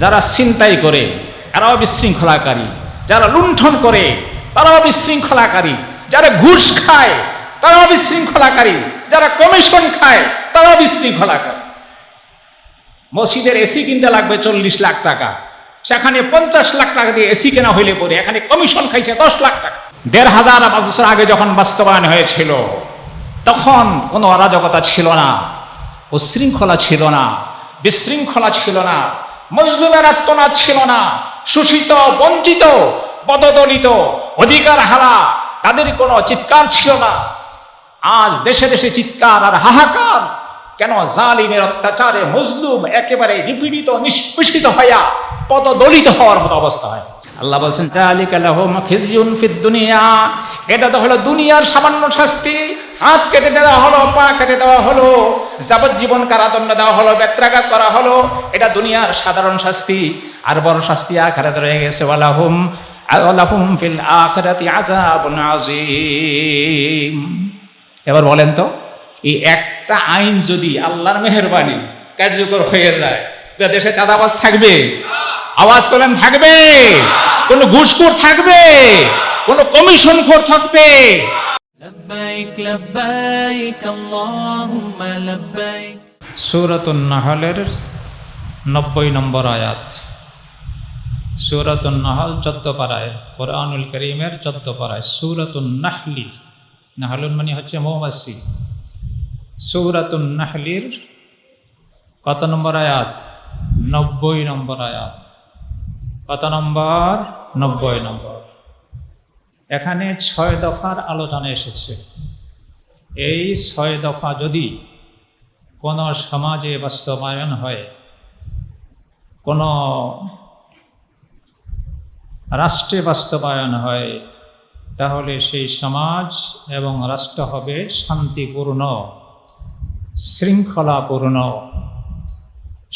যারা ছিনতাই করে এরাও বিশৃঙ্খলাকারী যারা লুণ্ঠন করে তারাও বিশৃঙ্খলাকারী যারা ঘুষ খায় তারাও বিশৃঙ্খলাকারী যারা কমিশন খায় তারাও বিশৃঙ্খলাকারী মসজিদের এসি কিনতে লাগবে চল্লিশ লাখ টাকা। সেখানে পঞ্চাশ লাখ টাকা দিয়ে এসি কেনা হইলে পরে এখানে কমিশন খাইছে দশ লাখ টাকা। দেড় হাজার বছর আগে যখন বাস্তবায়ন হয়েছিল, তখন কোনো অরাজকতা ছিল না, উশৃঙ্খলা ছিল না, বিশৃঙ্খলা ছিল না। মজলুমের আত্মনাদ ছিল না। শোষিত, বঞ্চিত পদদলিত অধিকার হারা, তাদের কোনো চিৎকার ছিল না। আজ দেশে দেশে চিৎকার আর হাহাকার, কেন জালিমের অত্যাচারে মজলুম একেবারে নিপীড়িত, নিষ্পেষিত হইয়া পদদলিত হওয়ার মতো অবস্থা হয়। আল্লাহ বলছেন এটা তো হলো দুনিয়ার সামান্য শাস্তি। হাত কেটে দেওয়া হলো, পা কেটে দেওয়া হলো, যাবজ্জীবন কারাদণ্ড দেওয়া হলো, ব্যত্রাঘাত করা হলো, এটা দুনিয়ার সাধারণ শাস্তি। আর বড় শাস্তি আখারাত রয়ে গেছে, ওয়ালাহুম ওয়ালাহুম ফিল আখিরাতি আযাবুন আযীম। এবার বলেন তো, এই একটা আইন যদি আল্লাহর মেহরবানি কার্যকর হয়ে যায় দেশে চাঁদাবাজ থাকবে? আওয়াজ করেন থাকবে। কোন ঘুষখোর থাকবে? কোন কমিশন খোর থাকবে? লব্বাইক লব্বাইক আল্লাহুম্মা লব্বাইক সূরাতুন নাহলের 90 নম্বর আয়াত। সূরাতুন নাহল 14 পারায়, কোরআনুল কারীমের 14 পারায়, সূরাতুন নাহলি। নাহলুন মানে হচ্ছে মৌমাছি। সূরাতুন নাহলির কত নম্বর আয়াত? 90 নম্বর আয়াত। কত নম্বর? 90 নম্বর। এখানে ছয় দফার আলোচনা এসেছে। এই ছয় দফা যদি কোনো সমাজে বাস্তবায়ন হয়, কোনো রাষ্ট্রে বাস্তবায়ন হয়, তাহলে সেই সমাজ এবং রাষ্ট্র হবে শান্তিপূর্ণ, শৃঙ্খলাপূর্ণ,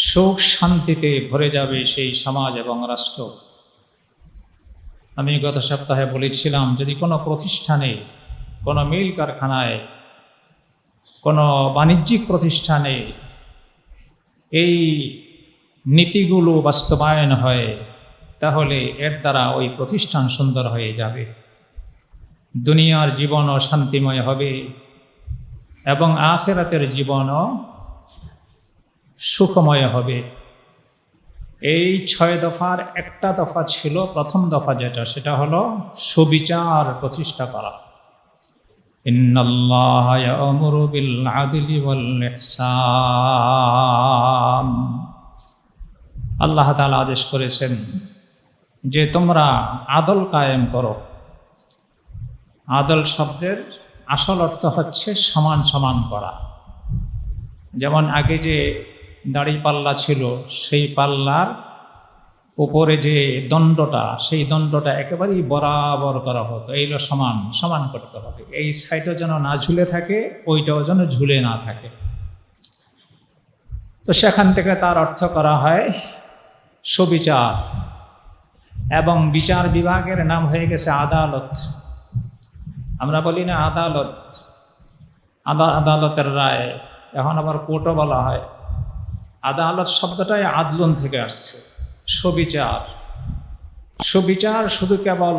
সুখ শান্তিতে ভরে যাবে সেই সমাজ এবং রাষ্ট্র। আমি গত সপ্তাহে বলেছিলাম, যদি কোনো প্রতিষ্ঠানে, কোনো মিল কারখানায়, কোনো বাণিজ্যিক প্রতিষ্ঠানে এই নীতিগুলো বাস্তবায়ন হয়, তাহলে এর দ্বারা ওই প্রতিষ্ঠান সুন্দর হয়ে যাবে। দুনিয়ার জীবনও শান্তিময় হবে এবং আখেরাতের জীবনও সুখময় হবে। এই ছয় দফার একটা দফা ছিল প্রথম দফা যেটা, সেটা হলো সুবিচার প্রতিষ্ঠা করা। আল্লাহ তালা আদেশ করেছেন যে তোমরা আদল কায়েম করো। আদল শব্দের আসল অর্থ হচ্ছে সমান সমান করা। যেমন আগে যে দাড়ি পাল্লা ছিল, সেই পাল্লার উপরে যে দণ্ডটা, সেই দণ্ডটা একেবারেই বরাবর করা হতো। এইগুলো সমান সমান করতে হবে। এই সাইডও যেন না ঝুলে থাকে, ওইটাও যেন ঝুলে না থাকে। তো সেখান থেকে তার অর্থ করা হয় সুবিচার। এবং বিচার বিভাগের নাম হয়ে গেছে আদালত। আমরা বলি না আদালত আদা আদালতের রায়। এখন আবার কোর্টও বলা হয়। আদালত শব্দটাই আদলন থেকে আসছে। সুবিচার। সুবিচার শুধু কেবল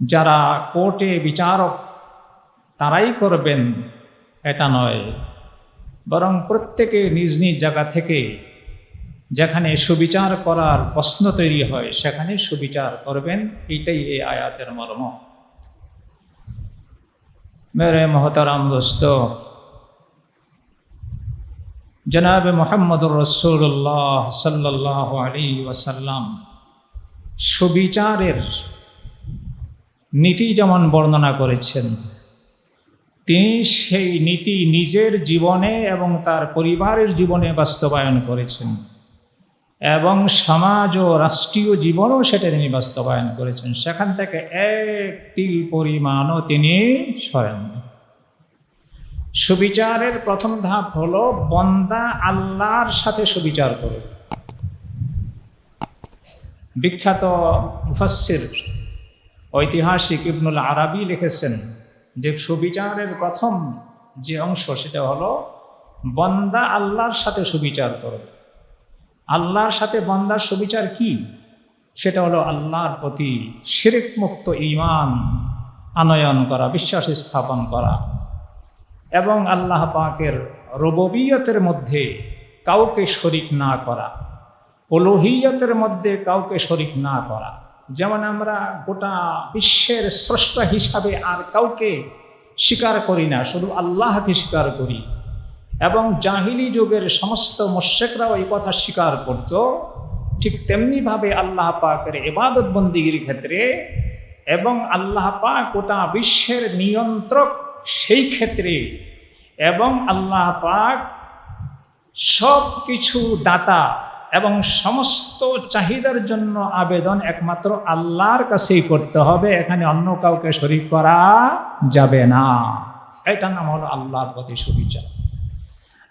যারা কোর্টে বিচারক তারাই করবেন, এটা নয়। বরং প্রত্যেকে নিজ নিজ জায়গা থেকে যেখানে সুবিচার করার প্রশ্ন তৈরি হয়, সেখানে সুবিচার করবেন, এইটাই এই আয়াতের মর্ম। মেরে মহতারাম দোস্ত জনাব মোহাম্মদুর রসুল্লাহ সাল্লাহ আলী ওয়াসাল্লাম, সুবিচারের নীতি যেমন বর্ণনা করেছেন, তিনি সেই নীতি নিজের জীবনে এবং তার পরিবারের জীবনে বাস্তবায়ন করেছেন এবং সমাজ ও রাষ্ট্রীয় জীবনও সেটা তিনি বাস্তবায়ন করেছেন। সেখান থেকে এক তিল পরিমাণও তিনি সরেন সুবিচারের প্রথম ধাপ হলো বন্দা আল্লাহর সাথে সুবিচার করে। বিখ্যাত মুফাসির ঐতিহাসিক ইবনুল আরবি লিখেছেন যে সুবিচারের প্রথম যে অংশ সেটা হলো বন্দা আল্লাহর সাথে সুবিচার করো। আল্লাহর সাথে বন্দার সুবিচার কি? সেটা হলো আল্লাহর প্রতি শিরিক মুক্ত ইমান আনয়ন করা, বিশ্বাস স্থাপন করা। এবং আল্লাহ পাকের রববিয়তের মধ্যে কাউকে শরিক না করা ওলোহিয়তের মধ্যে কাউকে শরিক না করা। যেমন আমরা গোটা বিশ্বের স্রষ্টা হিসাবে আর কাউকে স্বীকার করি না, শুধু আল্লাহকে স্বীকার করি। এবং জাহিলি যুগের সমস্ত মোশেকরাও এই কথা স্বীকার করত, ঠিক তেমনিভাবে আল্লাহ পাকের এবাদত বন্দিগির ক্ষেত্রে এবং আল্লাহ পাক গোটা বিশ্বের নিয়ন্ত্রক সেই ক্ষেত্রে এবং আল্লাহ পাক সব কিছু দাতা এবং সমস্ত চাহিদার জন্য আবেদন একমাত্র আল্লাহর কাছেই করতে হবে, এখানে অন্য কাউকে শরিক করা যাবে না। এটার নাম হলো আল্লাহর প্রতি সুবিচার।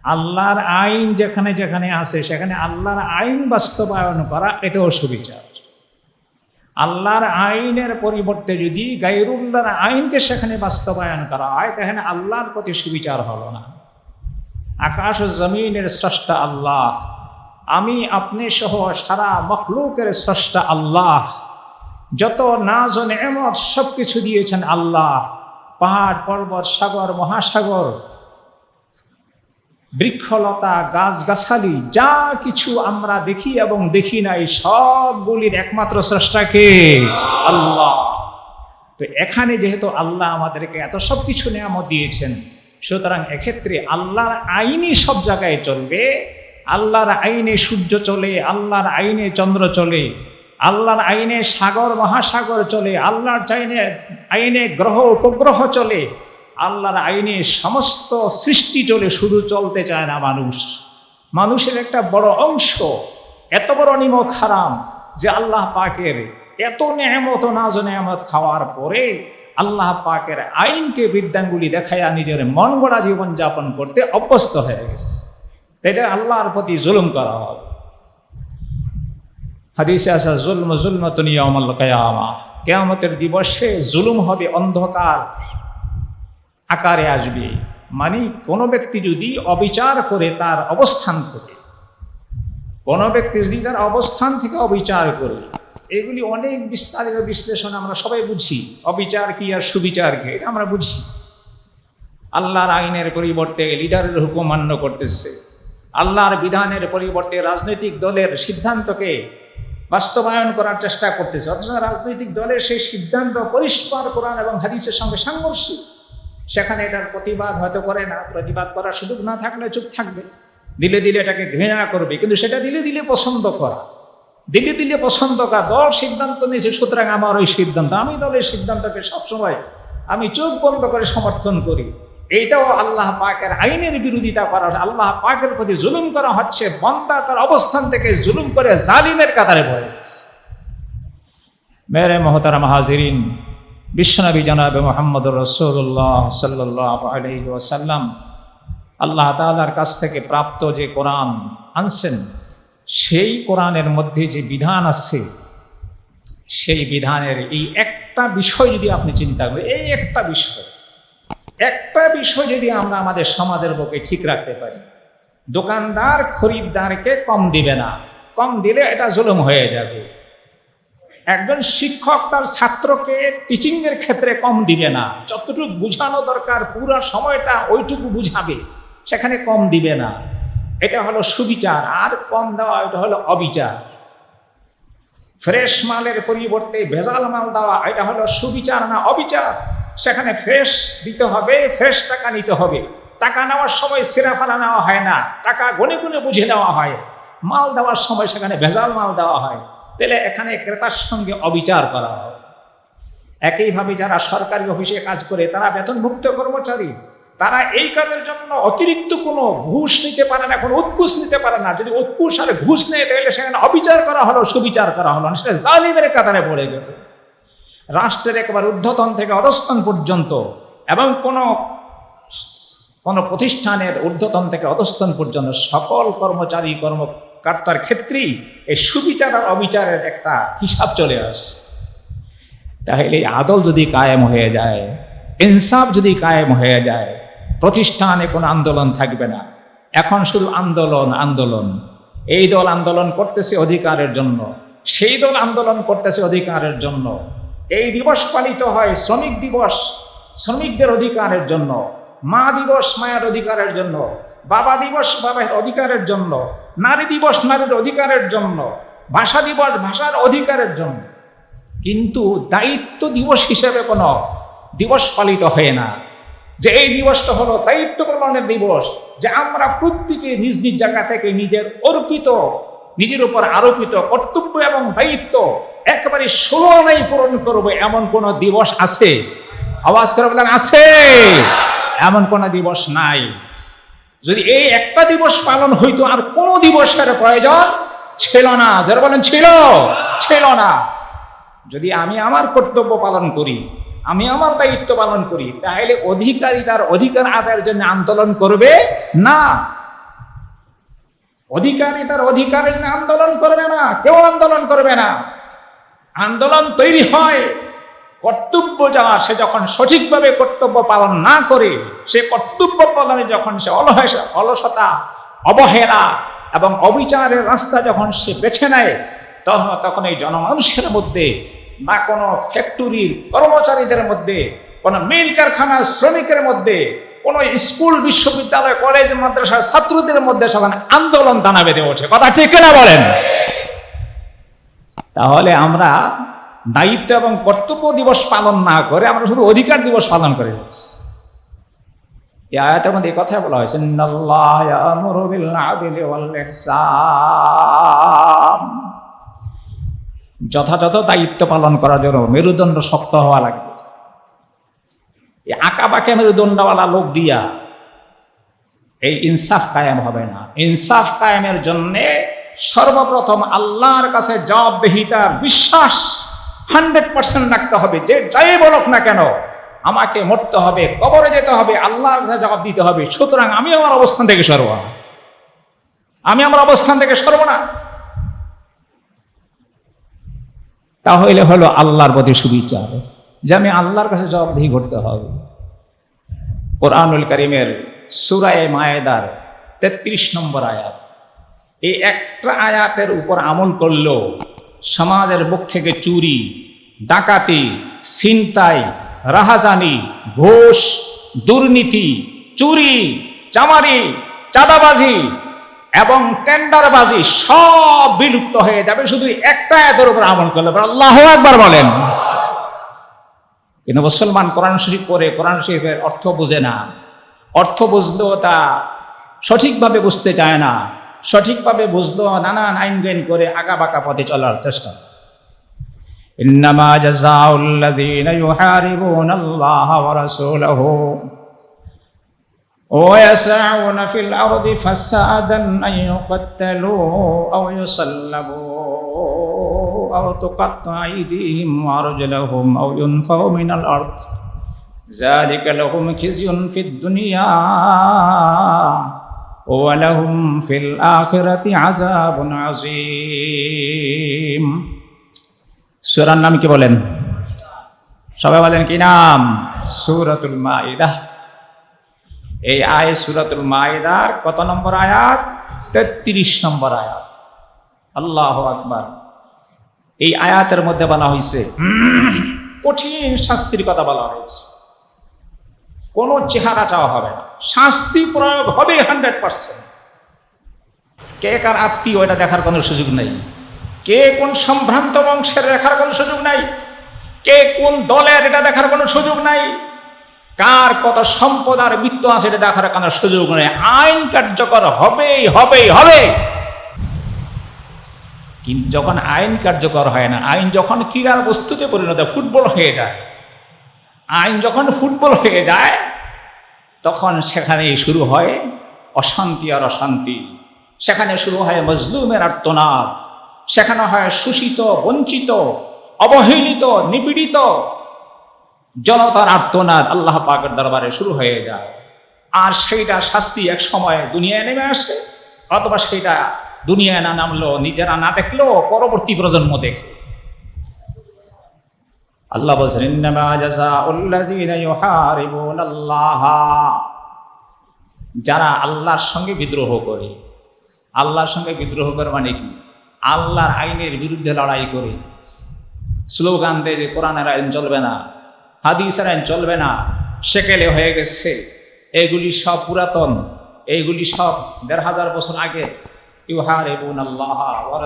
আল্লাহর আইন যেখানে যেখানে আছে, সেখানে আল্লাহর আইন বাস্তবায়ন করা, এটাও সুবিচার। আল্লাহর আইনের পরিবর্তে যদি গাইরুল্লাহর আইনকে সেখানে বাস্তবায়ন করা হয়, তাহলে আল্লাহর প্রতি সুবিচার হলো না। আকাশ জমিনের স্রষ্টা আল্লাহ, আমি আপনি সহ সারা মখলুকের স্রষ্টা আল্লাহ, যত নাজ ও নেমত সব কিছু দিয়েছেন আল্লাহ, পাহাড়, পর্বত, সাগর, মহাসাগর বৃক্ষলতা, গাছগাছালি, যা কিছু আমরা দেখি এবং দেখি নাই, সবগুলির একমাত্র স্রষ্টাকে আল্লাহ। তো এখানে যেহেতু আল্লাহ আমাদেরকে এত সব কিছু নিয়ামত দিয়েছেন, সুতরাং এক্ষেত্রে আল্লাহর আইনই সব জায়গায় চলবে। আল্লাহর আইনে সূর্য চলে, আল্লাহর আইনে চন্দ্র চলে, আল্লাহর আইনে সাগর, মহাসাগর চলে, আল্লাহর চাইনে আইনে গ্রহ, উপগ্রহ চলে আল্লাহর আইনে সমস্ত সৃষ্টি চলে শুধু চলতে চায় না মানুষ। মানুষের একটা বড় অংশ এত বড় নিমক হারাম যে আল্লাহ পাকের এত নেয়ামত নাজ নেয়ামত খাওয়ার পরে আল্লাহ পাকের আইনকে বিদ্যাঙ্গুলি দেখাইয়া নিজের মন গড়া জীবনযাপন করতে অভ্যস্ত হয়ে গেছে। এটা আল্লাহর প্রতি জুলুম করা হবে হাদিসে আসা জুলম কেয়ামতের দিবসে জুলুম হবে অন্ধকার। আকারে আসবে। মানে কোনো ব্যক্তি যদি অবিচার করে তার অবস্থান থেকে, কোনো ব্যক্তি যদি তার অবস্থান থেকে অবিচার করে, এগুলি অনেক বিস্তারিত বিশ্লেষণ আমরা সবাই বুঝি। অবিচার কি আর সুবিচার কি, এটা আমরা বুঝি। আল্লাহর আইনের পরিবর্তে লিডারের হুকুম মান্য করতেছে। আল্লাহর বিধানের পরিবর্তে রাজনৈতিক দলের সিদ্ধান্তকে বাস্তবায়ন করার চেষ্টা করতেছে। অথচ রাজনৈতিক দলের সেই সিদ্ধান্ত পরিষ্কার কোরআন এবং হাদিসের সঙ্গে সাংঘর্ষিক। সেখানে এটার প্রতিবাদ হয়তো করে না, প্রতিবাদ করার সুযোগ না থাকলে চুপ থাকবে। দিলে দিলে এটাকে ঘৃণা করবে, কিন্তু সেটা দিলে দিলে পছন্দ করা। দিলে দিলে পছন্দ করা, দল সিদ্ধান্ত নিয়েছে, সুতরাং আমার ওই সিদ্ধান্ত, আমি দলের সিদ্ধান্তকে সবসময় আমি চোখ বন্ধ করে সমর্থন করি। এইটাও আল্লাহ পাকের আইনের বিরোধিতা করা, আল্লাহ পাকের প্রতি জুলুম করা হচ্ছে, বন্দা তার অবস্থান থেকে জুলুম করে জালিমের কাতারে পড়ে মেরে মহতারা মাহাজিরিন বিশ্বনবী জনাবে মোহাম্মদ রসুল্লাহ ওয়াসাল্লাম আল্লাহ তালার কাছ থেকে প্রাপ্ত যে কোরআন আনছেন, সেই কোরআনের মধ্যে যে বিধান আছে, সেই বিধানের এই একটা বিষয় যদি আপনি চিন্তা করেন, এই একটা বিষয় একটা বিষয় যদি আমরা আমাদের সমাজের বুকে ঠিক রাখতে পারি, দোকানদার, খরিদ্দারকে কম দিবে না, কম দিলে এটা জুলুম হয়ে যাবে। একজন শিক্ষক তার ছাত্রকে টিচিংয়ের ক্ষেত্রে কম দিবে না। যতটুকু বুঝানো দরকার, পুরো সময়টা ওইটুকু বুঝাবে, সেখানে কম দিবে না। এটা হলো সুবিচার, আর কম দেওয়া এটা হলো অবিচার। ফ্রেশ মালের পরিবর্তে ভেজাল মাল দেওয়া, এটা হলো সুবিচার না অবিচার। সেখানে ফ্রেশ দিতে হবে, ফ্রেশ টাকা নিতে হবে। টাকা নেওয়ার সময় সিরাফানা নেওয়া হয় না, টাকা গুনে গুনে বুঝে নেওয়া হয়। মাল দেওয়ার সময় সেখানে ভেজাল মাল দেওয়া হয়। তাহলে এখানে ক্রেতার সঙ্গে অবিচার করা হয়। একইভাবে যারা সরকারি অফিসে কাজ করে, তারা বেতনভুক্ত কর্মচারী, তারা এই কাজের জন্য অতিরিক্ত কোনো ঘুষ নিতে পারে না, কোনো উৎকুশ নিতে পারে না। যদি উৎকুশ আর ঘুষ নেয়, তাহলে সেখানে অবিচার করা হলো, সুবিচার করা হলো সেটা জালিমের কাতারে পড়ে গেল। রাষ্ট্রের একেবারে ঊর্ধ্বতন থেকে অধস্তন পর্যন্ত এবং কোনো কোনো প্রতিষ্ঠানের ঊর্ধ্বতন থেকে অধস্তন পর্যন্ত সকল কর্মচারী কর্মকর্তার ক্ষেত্রেই এই সুবিচার আর অবিচারের একটা হিসাব চলে আসে। তাহলে আদল যদি কায়েম হয়ে যায়, ইনসাফ যদি কায়েম হয়ে যায়, প্রতিষ্ঠানে কোনো আন্দোলন থাকবে না। এখন শুধু আন্দোলন আন্দোলন। এই দল আন্দোলন করতেছে অধিকারের জন্য। সেই দল আন্দোলন করতেছে অধিকারের জন্য। এই দিবস পালিত হয় শ্রমিক দিবস, শ্রমিকদের অধিকারের জন্য। মা দিবস মায়ের অধিকারের জন্য। বাবা দিবস বাবার অধিকারের জন্য, নারী দিবস নারীর অধিকারের জন্য, ভাষা দিবস ভাষার অধিকারের জন্য। কিন্তু দায়িত্ব দিবস হিসেবে কোনো দিবস পালিত হয় না। যে এই দিবসটা হলো দায়িত্ব পালনের দিবস, যে আমরা প্রত্যেকে নিজ নিজ জায়গা থেকে নিজের অর্পিত, নিজের উপর আরোপিত কর্তব্য এবং দায়িত্ব একেবারে ষোলো আনাই পূরণ করব এমন কোন দিবস আছে? আওয়াজ করে বলেন, আছে। এমন কোন দিবস নাই। যদি এই একটা দিবস পালন হইতো, আর কোনো দিবসের প্রয়োজন ছিল না। যারা বলেন, ছিল ছিল না। যদি আমি আমার কর্তব্য পালন করি, আমি আমার দায়িত্ব পালন করি, তাহলে অধিকারী তার অধিকার আদায়ের জন্য আন্দোলন করবে না। অধিকারী তার অধিকারের জন্য আন্দোলন করবে না। কেউ আন্দোলন করবে না। আন্দোলন তৈরি হয়। কর্তব্য যাওয়া, সে যখন সঠিকভাবে কর্তব্য পালন না করে, সে কর্তব্য পালনে যখন সে অলস, অলসতা, অবহেলা এবং অবিচারের রাস্তা যখন সে বেছে নেয়, তখন তখন এই জনমানুষের মধ্যে না কোনো ফ্যাক্টরির কর্মচারীদের মধ্যে, কোনো মিল কারখানার শ্রমিকের মধ্যে, কোনো স্কুল, বিশ্ববিদ্যালয়, কলেজ, মাদ্রাসার ছাত্রদের মধ্যে সেখানে আন্দোলন দানা বেঁধে ওঠে কথা ঠিক না বলেন? তাহলে আমরা দায়িত্ব এবং কর্তব্য দিবস পালন না করে আমরা শুধু অধিকার দিবস পালন করে যাচ্ছি। এই আয়াতের মধ্যে এই কথা বলা হয়েছে যথাযথ দায়িত্ব পালন করার জন্য মেরুদণ্ড শক্ত হওয়া লাগবে। এই আঁকা বাঁকা মেরুদণ্ডওয়ালা লোক দিয়া এই ইনসাফ কায়েম হবে না। ইনসাফ কায়েমের জন্যে সর্বপ্রথম আল্লাহর কাছে জবাবদেহিতার বিশ্বাস হান্ড্রেড পার্সেন্ট রাখতে হবে, যে যাই বলক না কেন, আমাকে মরতে হবে, কবরে যেতে হবে, আল্লাহর কাছে জবাব দিতে হবে, সুতরাং আমি আমার অবস্থান থেকে সরব আমি আমার অবস্থান থেকে সরব না। তাহলে হলো আল্লাহর প্রতি সুবিচার, যে আমি আল্লাহর কাছে জবাবদিহি করতে হবে। কোরআনুল করিমের সুরায় মায়েদার তেত্রিশ নম্বর আয়াত, এই একটা আয়াতের উপর আমল করলেও সমাজের বুক থেকে চুরি, ডাকাতি, ছিনতাই, রাহাজানি, ঘোষ, দুর্নীতি, চুরি, চামারি, চাঁদাবাজি এবং টেন্ডারবাজি সব বিলুপ্ত হয়ে যাবে। শুধু একটা আয়াতের উপর আমল করলে আল্লাহ একবার বলেন। কিন্তু মুসলমান কোরআন শরীফ পড়ে, কোরআন শরীফের অর্থ বোঝে না। অর্থ বুঝলেও তা সঠিকভাবে বুঝতে চায় না। সঠিকভাবে বুঝলেও নানান আইন জ্ঞান করে আঁকা বাঁকা পথে চলার চেষ্টা إنما جزاء الذين يحاربون الله ورسوله ويسعون في الأرض فسادا أن يقتلوا أو يصلبوا أو تقطع أيديهم وأرجلهم أو ينفوا من الأرض ذلك لهم خزي في الدنيا ওয়ালাহুম ফিল আখিরাতি আযাবুন আযীম। সূরার নাম কি বলেন? সবাই বলেন কি নাম? সূরাতুল মাইদা। এই আয় সুরাতুল মাইদার কত নম্বর আয়াত? 33 নম্বর আয়াত। আল্লাহ আকবার। এই আয়াতের মধ্যে বলা হয়েছে কঠিন শাস্তির কথা বলা হয়েছে। কোনো চেহারা চাওয়া হবে না। শাস্তি প্রয়োগ হবে হান্ড্রেড পার্সেন্ট কে কার আত্মীয় এটা দেখার কোনো সুযোগ নেই? কে কোন সম্ভ্রান্ত বংশের দেখার কোনো সুযোগ নাই? কে কোন দলের এটা দেখার কোনো সুযোগ নাই? কার কত সম্পদ আর বৃত্ত আছে এটা দেখার কোনো সুযোগ নেই? আইন কার্যকর হবেই হবেই হবে কিন্তু যখন আইন কার্যকর হয় না, আইন যখন ক্রীড়ার বস্তুতে পরিণত, ফুটবল হয়ে যায়। আইন যখন ফুটবল হয়ে যায় তখন সেখানে শুরু হয় অশান্তি আর অশান্তি। সেখানে শুরু হয় মজলুমের আর্তনাদ। সেখানে হয় শোষিত, বঞ্চিত, অবহেলিত, নিপীড়িত। জনতার আর্তনাদ আল্লাহ পাকের দরবারে শুরু হয়ে যায়। আর সেইটা শাস্তি এক সময় দুনিয়ায় নেমে আসে, অথবা সেইটা দুনিয়ায় না নামলো নিজেরা না দেখল পরবর্তী প্রজন্ম দেখে। আল্লাহ বলছেন যারা আল্লাহর সঙ্গে বিদ্রোহ করে, আল্লাহর সঙ্গে বিদ্রোহ করে মানে কি? আল্লাহর আইনের বিরুদ্ধে লড়াই করে। স্লোগান দেয় যে, কোরআনের আইন চলবে না, হাদিসের আইন চলবে না, সেকেলে হয়ে গেছে, এগুলি সব পুরাতন এইগুলি সব দেড় হাজার বছর আগে। ইউহারিবুন আল্লাহ ওয়া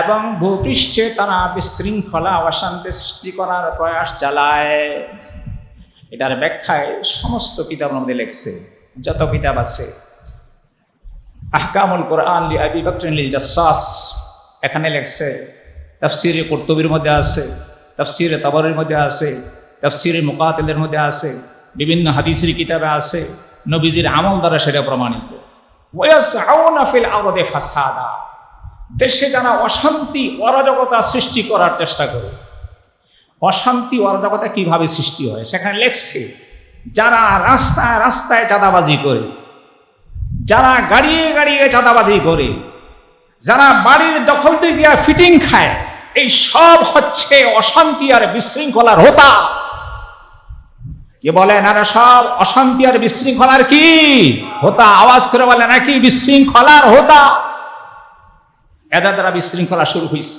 এবং ভূপৃষ্ঠে তারা বিশৃঙ্খলা অশান্তি সৃষ্টি করার প্রয়াস চালায়। এটার ব্যাখ্যায় সমস্ত কিতাব মধ্যে লেখছে, যত কিতাব আছে। আহকামুল কোরআন এখানে লেখছে, তাফসিরে কুরতুবির মধ্যে আছে, তাফসিরে তাবরের মধ্যে আছে, তাফসিরে মুকাতিলের মধ্যে আছে, বিভিন্ন হাদিসের কিতাবে আছে, নবীজির আমল দ্বারা সেটা প্রমাণিত। দেশে যারা অশান্তি, অরাজকতা সৃষ্টি করার চেষ্টা করে, অশান্তি, অরাজকতা কীভাবে সৃষ্টি হয়? সেখানে লেখছে, যারা রাস্তায় রাস্তায় চাঁদাবাজি করে, যারা গাড়িয়ে গাড়িয়ে চাঁদাবাজি করে, যারা বাড়ির দখল দিয়ে ফিটিং খায়, এই সব হচ্ছে অশান্তি আর বিশৃঙ্খলার হোতা। কি বলেন এরা সব অশান্তি আর বিশৃঙ্খলার কি হোতা? আওয়াজ করে বলে, নাকি বিশৃঙ্খলার হোতা? এদের দ্বারা বিশৃঙ্খলা শুরু হয়েছে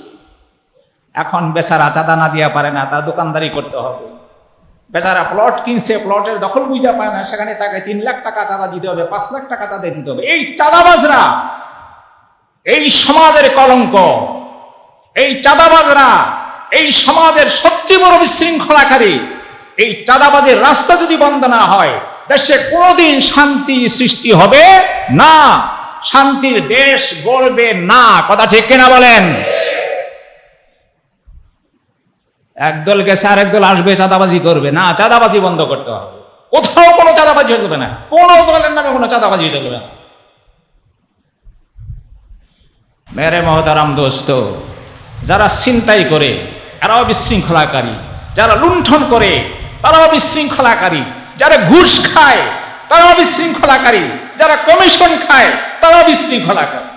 এখন বেচারা চাঁদা না দিয়া পারে না তার দোকানদারি করতে হবে। বেচারা প্লট কিনছে প্লটের দখল বুঝতে পারে না, সেখানে তাকে তিন লাখ টাকা চাঁদা দিতে হবে, পাঁচ লাখ টাকা চাঁদা দিতে হবে। এই চাঁদাবাজরা, এই সমাজের কলঙ্ক, এই চাঁদাবাজরা, এই সমাজের সবচেয়ে বড় বিশৃঙ্খলাকারী এই চাঁদাবাজের রাস্তা যদি বন্ধ না হয়, দেশে কোনোদিন শান্তি সৃষ্টি হবে না। শান্তির দেশ গড়বে না। কথা ঠিক কিনা বলেন? একদল গেছে আর একদল আসবে, চাঁদাবাজি করবে। না, চাঁদাবাজি বন্ধ করতে হবে। কোথাও কোনো চাঁদাবাজি চলবে না। কোনো দলের নামে কোনো চাঁদাবাজি চলবে না। মেরে মহতারাম দোস্ত, যারা চিন্তাই করে এরাও বিশৃঙ্খলাকারী যারা লুণ্ঠন করে তারাও বিশৃঙ্খলাকারী যারা ঘুষ খায় তারাও বিশৃঙ্খলাকারী যারা কমিশন খায় তারাও বিশৃঙ্খলাকারী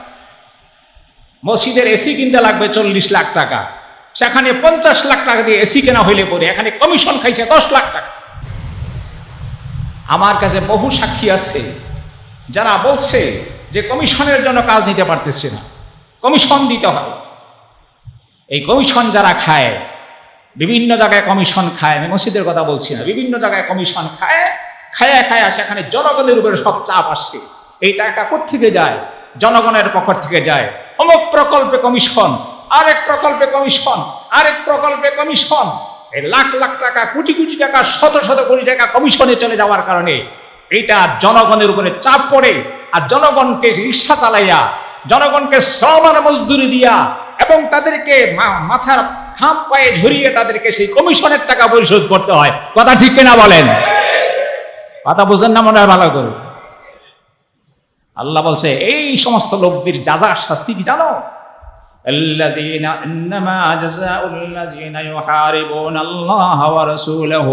মসজিদের এসি কিনতে লাগবে চল্লিশ লাখ টাকা। সেখানে পঞ্চাশ লাখ টাকা দিয়ে এসি কেনা হইলে পরে এখানে কমিশন খাইছে দশ লাখ টাকা। আমার কাছে বহু সাক্ষী আছে, যারা বলছে যে কমিশনের জন্য কাজ নিতে পারতেছে না। কমিশন দিতে হয়। এই কমিশন যারা খায় বিভিন্ন জায়গায় কমিশন খায়, আমি মসজিদের কথা বলছি না, বিভিন্ন জায়গায় কমিশন খায়, খায়া খায়া সেখানে জনগণের উপরে সব চাপ আসে। এই টাকা কোথেকে যায়? জনগণের পক্ষ থেকে যায়। অমুক প্রকল্পে কমিশন আরেক প্রকল্পে কমিশন আরেক প্রকল্পে কমিশন এই লাখ লাখ টাকা, কোটি কোটি টাকা, শত শত কোটি টাকা কমিশনে চলে যাওয়ার কারণে এইটা জনগণের উপরে চাপ পড়ে, আর জনগণকে রিক্সা চালাইয়া জনগণকে শ্রম আর মজদুরি দিয়া এবং তাদেরকে মা- মাথার খাম পায়ে ঝরিয়ে তাদেরকে সেই কমিশনের টাকা পরিশোধ করতে হয় কথা ঠিক কিনা বলেন কথা বুঝেন না মনে হয় ভালো করে আল্লাহ বলছে এই সমস্ত লোকদের যাজা শাস্তি কি জানো الذين إنما جزاء الذين يحاربون الله ورسوله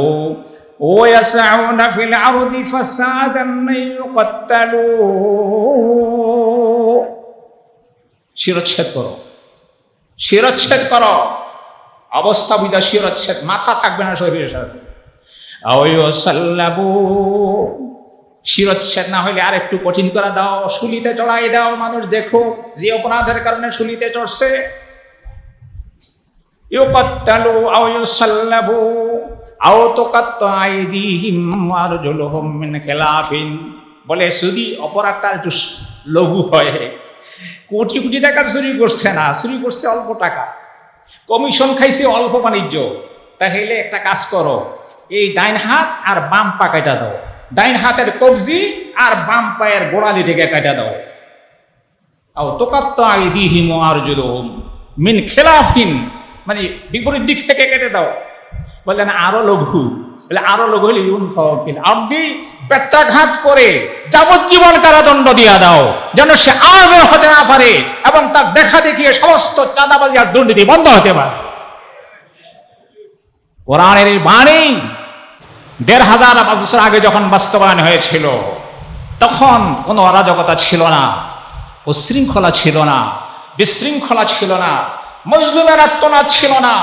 ويسعون في الأرض فسادا أن يقتلوا শিরচ্ছেদ করো। শিরচ্ছেদ করো। অবস্থা বিধা শিরচ্ছেদ, মাথা থাকবে না শরীরের সাথে। শিরচ্ছেদ না হইলে আর একটু কঠিন করে দাও শুলিতে চড়াই দাও, মানুষ দেখো যে অপরাধের কারণে শুলিতে চড়ছে। আও বলে যদি অপরাধটা একটু লঘু হয় কোটি কোটি টাকার চুরি করছে না, চুরি করছে অল্প টাকা। কমিশন খাইছে অল্প বাণিজ্য। তাহলে একটা কাজ করো, এই ডাইন হাত আর বাম পা কাটা দাও। ডাইন হাতের কবজি আর বাম পায়ের গোড়ালি থেকে কাটা দাও। আও তোকাত্ত আইদিহিম আর জুলুহুম মিন খেলাফিন মানে বিপরীত দিক থেকে কেটে দাও। বললেন, আরও লঘু। বলে, আরও লঘু হলে ইউন ফিল আপনি পেত্রাঘাত করে যাবজ্জীবন কারাদণ্ড দিয়া দাও, যেন সে আর বের হতে না পারে এবং তার দেখা দেখিয়ে সমস্ত চাঁদাবাজি আর দুর্নীতি বন্ধ হতে পারে। কোরআনের বাণী দেড় হাজার বছর আগে যখন বাস্তবায়ন হয়েছিল, তখন কোনো অরাজকতা ছিল না, উশৃঙ্খলা ছিল না, বিশৃঙ্খলা ছিল না, মজলুমের আত্মনাদ ছিল না।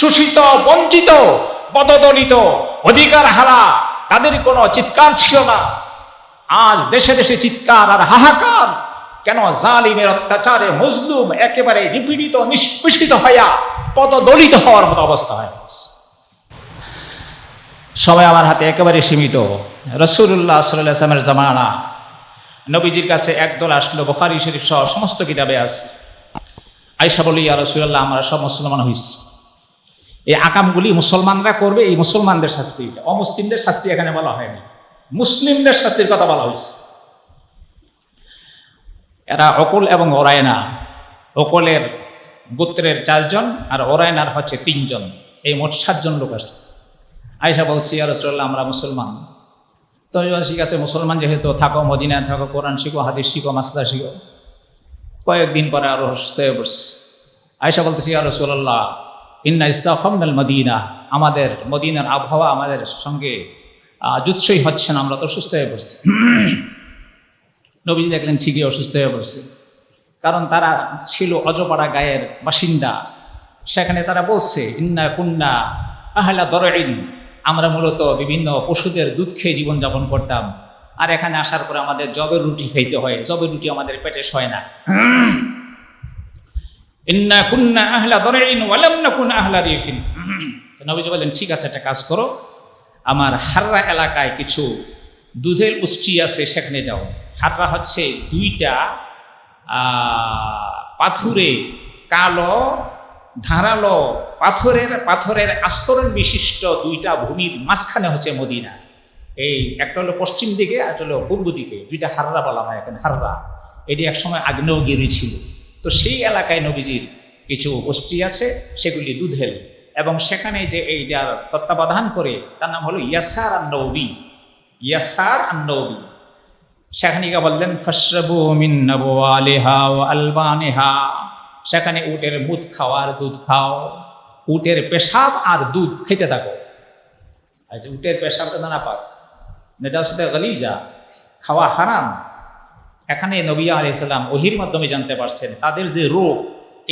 শোষিত বঞ্চিত পদদলিত অধিকার হারা, তাদের কোনো চিৎকার ছিল না। আজ দেশে দেশে চিৎকার আর হাহাকার, কেন জালিমের অত্যাচারে মজলুম একেবারে নিপীড়িত, নিষ্পেষিত হইয়া পদদলিত হওয়ার মতো অবস্থা হয় সবাই আমার হাতে একেবারে সীমিত। রসুল্লাহ সাল্লামের জামানা। নবীজির কাছে একদল আসলো, বখারি শরীফ সহ সমস্ত কিতাবে আছে। আইসা বলি আর রসুল্লাহ আমরা সব মুসলমান হইছি। এই আকামগুলি মুসলমানরা করবে, এই মুসলমানদের শাস্তি। অমুসলিমদের শাস্তি এখানে বলা হয়নি। মুসলিমদের শাস্তির কথা বলা হয়েছে। এরা অকুল এবং ওরায়না। অকলের গোত্রের চারজন আর ওরায়নার হচ্ছে তিনজন। এই মোট সাতজন লোক আসছে। আয়সা বলছি আর আমরা মুসলমান। তো ঠিক আছে, মুসলমান যেহেতু থাকো, মদিনায় থাকো, কোরআন শিখো, হাদিস শিখো, মাসলা শিখো। কয়েকদিন পরে আরও অসুস্থ হয়ে পড়ছে। আয়সা বলতেছি আর রসুল্লাহ ইন্না ইস্তাফাল মদিনা আমাদের মদিনার আবহাওয়া আমাদের সঙ্গে জুৎসই হচ্ছে না, আমরা তো অসুস্থ হয়ে পড়ছি। নবীজি দেখলেন ঠিকই অসুস্থ হয়ে পড়ছে। কারণ তারা ছিল অজপাড়া গায়ের বাসিন্দা। সেখানে তারা বলছে, ইন্না কুন্না আহলা দরইন আমরা মূলত বিভিন্ন পশুদের দুধ খেয়ে জীবনযাপন করতাম। আর এখানে আসার পরে আমাদের জবের রুটি খাইতে হয়। জবের রুটি আমাদের পেটে সয় না। ইন্না কুন্না আহলা দরইন ওয়ালাম নাকুন আহলা রিফিন। নবীজি বললেন, ঠিক আছে, একটা কাজ করো। আমার হাররা এলাকায় কিছু দুধের উষ্টি আছে, সেখানে যাও। হাররা হচ্ছে দুইটা পাথুরে কালো, ধারালো পাথরের পাথরের আস্তরণ বিশিষ্ট দুইটা ভূমির মাঝখানে হচ্ছে মদিনা। এই একটা হলো পশ্চিম দিকে আর একটা হলো পূর্ব দিকে। দুইটা হাররা বলা হয় এখানে, হাররা। এটি একসময় আগ্নেয়গিরি ছিল। তো সেই এলাকায় নবীজির কিছু গোষ্ঠী আছে, সেগুলি দুধেল। এবং সেখানে যে এই যার তত্ত্বাবধান করে, তার নাম হলো ইয়াসার আন্নবী ইয়াসার আন্নবী সেখানে গিয়ে বললেন ফসরবু মিন আলবানিহা। সেখানে উটের মুদ খাওয়ার দুধ খাও, উটের পেশাব আর দুধ খেতে থাকো। আচ্ছা উটের পেশাবটা না পাক। নেটার সাথে গলি যা খাওয়া হারাম। এখানে নবিয়া আলাইসাল্লাম ওহির মাধ্যমে জানতে পারছেন তাদের যে রোগ,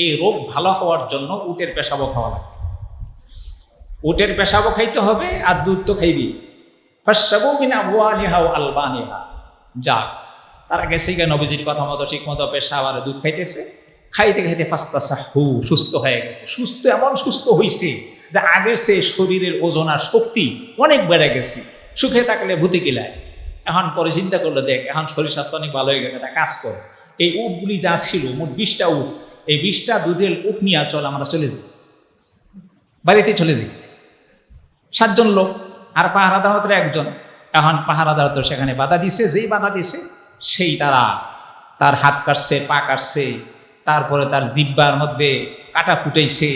এই রোগ ভালো হওয়ার জন্য উটের পেশাবও খাওয়া লাগে। উটের পেশাবও খাইতে হবে আর দুধ তো খাইবি। ফাসাবু বিনা ওয়ালিহা ও আলবানিহা। যাক তারা গেছে গিয়ে নবীজির কথা মতো ঠিক মতো পেশাব আর দুধ খাইতেছে। খাইতে খাইতে ফাস্তা সাহু সুস্থ হয়ে গেছে। সুস্থ এমন সুস্থ হয়েছে যে আগের সে শরীরের ওজন আর শক্তি অনেক বেড়ে গেছে। সুখে থাকলে ভূতি কিলায় এখন পরে চিন্তা করল, দেখ, এখন শরীর স্বাস্থ্য অনেক ভালো হয়ে গেছে, একটা কাজ কর। এই উটগুলি যা ছিল, মোট বিশটা উট, এই বিশটা দুধের উট নিয়ে আর চল, আমরা চলে যাই। বাড়িতে চলে যাই। সাতজন লোক, আর পাহারাদার মাত্র একজন। এখন পাহারাদার তো সেখানে বাধা দিছে, যেই বাধা দিছে, সেই তারা তার হাত কাটছে, পা কাটছে, তারপরে তার জিব্বার মধ্যে কাটা ফুটাইছে,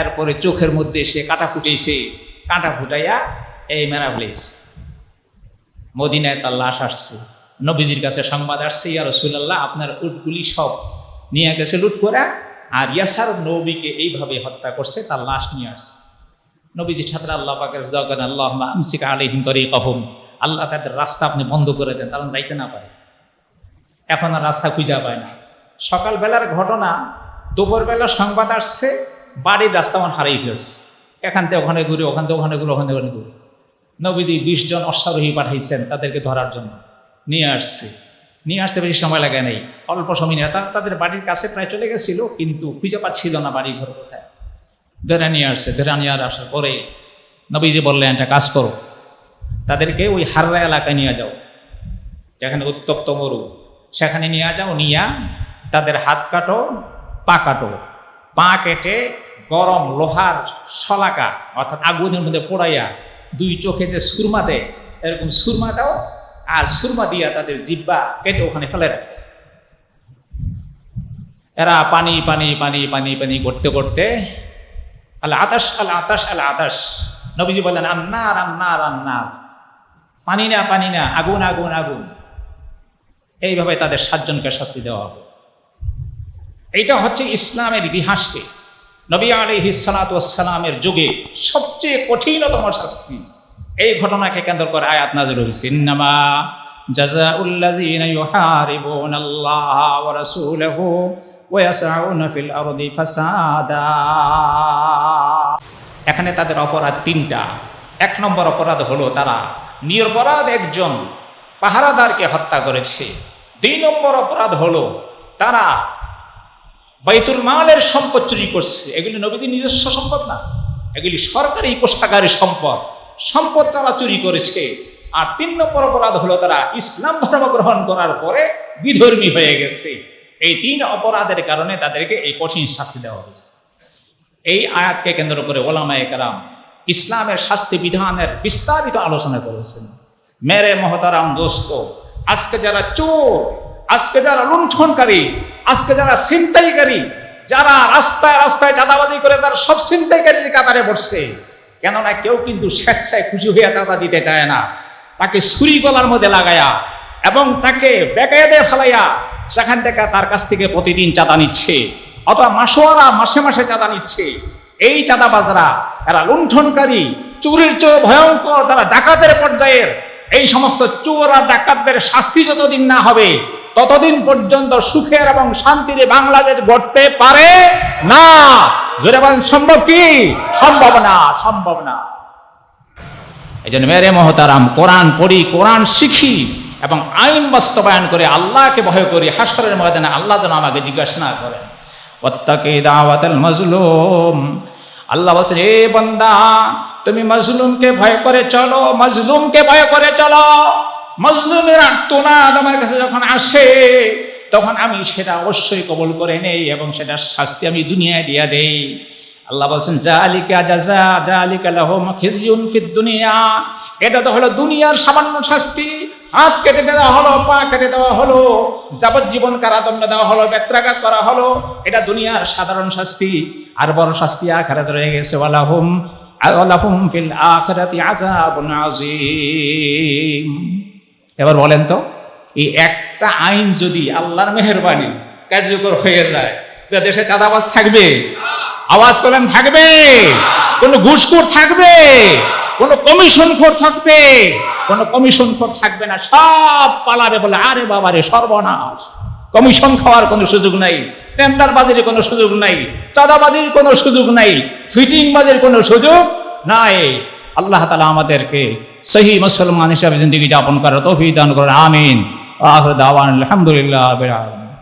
এরপরে চোখের মধ্যে সে কাটা ফুটাইছে, কাটা ফুটাইয়া এই মেরা ফেলেছে। মদিনায় তার লাশ আসছে। নবীজির কাছে সংবাদ আসছে, ইয়া রসুল্লাহ আপনার উটগুলি সব নিয়ে গেছে লুট করা, আর ইয়াসার নবীকে এইভাবে হত্যা করছে, তার লাশ নিয়ে আসছে। নবীজি ছাত্র আল্লাহ পাকের আল্লাহ আমসিকা আলিহিম তরি কহম আল্লাহ তাদের রাস্তা আপনি বন্ধ করে দেন তারা যাইতে না পারে। এখন আর রাস্তা খুঁজা পায় না। সকালবেলার ঘটনা, দুপুরবেলা সংবাদ আসছে, বাড়ির রাস্তা আমার হারিয়ে ফেলছে। এখান থেকে ওখানে ঘুরে, ওখান থেকে ওখানে ঘুরে, ওখান থেকে ওখানে ঘুরে। নবীজি বিশ জন অশ্বারোহী পাঠাইছেন তাদেরকে ধরার জন্য। নিয়ে আসছে। নিয়ে আসতে বেশি সময় লাগে নাই। অল্প সময় নিয়ে। তাদের বাড়ির কাছে প্রায় চলে গেছিল, কিন্তু খুঁজে পাচ্ছিল না বাড়ি ঘর কোথায়। ধরে নিয়ে আসছে। ধরে নিয়ে আসার পরে নবীজি বললেন, একটা কাজ করো। তাদেরকে ওই হাররা এলাকায় নিয়ে যাও। যেখানে উত্তপ্ত মরু। সেখানে নিয়ে যাও, নিয়া তাদের হাত কাটো, পা কাটো। পা কেটে গরম লোহার শলাকা, অর্থাৎ আগুনের মধ্যে পোড়াইয়া দুই চোখে যে সুরমা দেয়, এরকম সুরমা দাও, আর সুরমা দিয়া তাদের জিব্বা কেটে ওখানে ফেলে রাখো এরা পানি পানি পানি পানি পানি করতে করতে আল আতাস আল আতাস আল আতাস নবীজি বলেন আন্নার আন্নার আন্নার। পানি না পানি না, আগুন আগুন আগুন। এইভাবে তাদের সাতজনকে শাস্তি দেওয়া হবে। এইটা হচ্ছে ইসলামের ইতিহাসকে। নবী আলহি সালাতামের যুগে সবচেয়ে কঠিনতম শাস্তি। এই ঘটনাকে কেন্দ্র করে আয়াত নাজির হয়েছে। ইন্নামা আল্লাহ ওয়া রাসূলাহু ওয়া ইয়াসআউনা ফিল আরদি ফাসাদা। এখানে তাদের অপরাধ তিনটা। এক নম্বর অপরাধ হলো তারা নিরপরাধ একজন পাহারাদারকে হত্যা করেছে। দুই নম্বর অপরাধ হলো তারা বাইতুল মালের সম্পদ চুরি করছে। এগুলি নবীজির নিজস্ব সম্পদ না। এগুলি সরকারি কোষাগারের সম্পদ। সম্পদ তারা চুরি করেছে। আর তিন নম্বর অপরাধ হলো তারা ইসলাম ধর্ম গ্রহণ করার পরে বিধর্মী হয়ে গেছে। এই তিন অপরাধের কারণে তাদেরকে এই কঠিন শাস্তি দেওয়া হয়েছে। এই আয়াতকে কেন্দ্র করে ওলামায়ে কালাম ইসলামের শাস্তি বিধানের বিস্তারিত আলোচনা করেছেন। মেরে মহতারাম দোস্ত, আজকে যারা চোর, আজকে যারা লুণ্ঠনকারী, আজকে যারা ছিনতাইকারী যারা রাস্তায় রাস্তায় চাঁদাবাজি করে তার সব ছিনতাইকারীর কাতারে বসছে, কেননা কেউ কিন্তু স্বেচ্ছায় খুশি হইয়া চাঁদা দিতে চায় না। তাকে ছুরি গলার মধ্যে লাগায়া এবং তাকে বেকায়দে ফেলাইয়া সেখান থেকে তার কাছ থেকে প্রতিদিন চাঁদা নিচ্ছে, অথবা মাসোয়ারা মাসে মাসে চাঁদা নিচ্ছে। এই চাঁদাবাজরা, এরা লুণ্ঠনকারী, চুরির চেয়ে ভয়ঙ্কর, তারা ডাকাতের পর্যায়ের। এই সমস্ত চোর আর ডাকাতদের শাস্তি যতদিন না হবে ততদিন পর্যন্ত সুখের এবং শান্তির বাংলাদেশ গড়তে পারে না। জোরে বলেন, সম্ভব কি? সম্ভব না সম্ভব না। এই জন্য মেরে মহতারাম, কোরআন পড়ি, কোরআন শিখি এবং আইন বাস্তবায়ন করে আল্লাহকে ভয় করি, হাসরের ময়দানে আল্লাহ যেন আমাকে জিজ্ঞাসা না করেন ওয়াত্তাকি দাওয়াতাল মাজলুম। আল্লাহ বলছেন, এ বন্দা, তুমি মজলুমকে ভয় করে চলো, মজলুমকে ভয় করে চলো। মজলুমের আত্মনাদ আমার কাছে যখন আসে, তখন আমি সেটা অবশ্যই কবল করে নেই এবং সেটার শাস্তি আমি দুনিয়ায় দিয়া দেই। আল্লাহ বলছেন যা আলিকা যা জালিকা জাজা, জালিকা লাহুম খিজিউন ফিদ দুনিয়া। এটা তো হলো দুনিয়ার সামান্য শাস্তি। হাত কেটে দেওয়া হলো, পা কেটে দেওয়া হলো, যাবজ্জীবন কারাদণ্ড দেওয়া হলো ব্যত্রাঘাত করা হলো, এটা দুনিয়ার সাধারণ শাস্তি। আর বড় শাস্তি আখারাত রয়ে গেছে, ওয়ালাহুম ওয়ালাহুম ফিল আখিরাতি আযাবুন আযীম। এবার বলেন তো, এই একটা আইন যদি আল্লাহর মেহেরবানি কার্যকর হয়ে যায় দেশে চাঁদাবাজ থাকবে? আওয়াজ করেন থাকবে। কোন ঘুষখোর থাকবে? কোন কমিশন খোর থাকবে? কোন কমিশন খোর থাকবে না, সব পালাবে বলে, আরে বাবারে সর্বনাশ। কমিশন খাওয়ার কোনো সুযোগ নাই টেন্ডার বাজির কোনো সুযোগ নাই, চাঁদাবাজির কোনো সুযোগ নাই ফিটিং বাজির কোনো সুযোগ নাই। আল্লাহ তালা আমাদেরকে সহি মুসলমান হিসাবে জিন্দগি যাপন করার তৌফিক দান করেন। আমিন। আখর দাওয়ান আলহামদুলিল্লাহ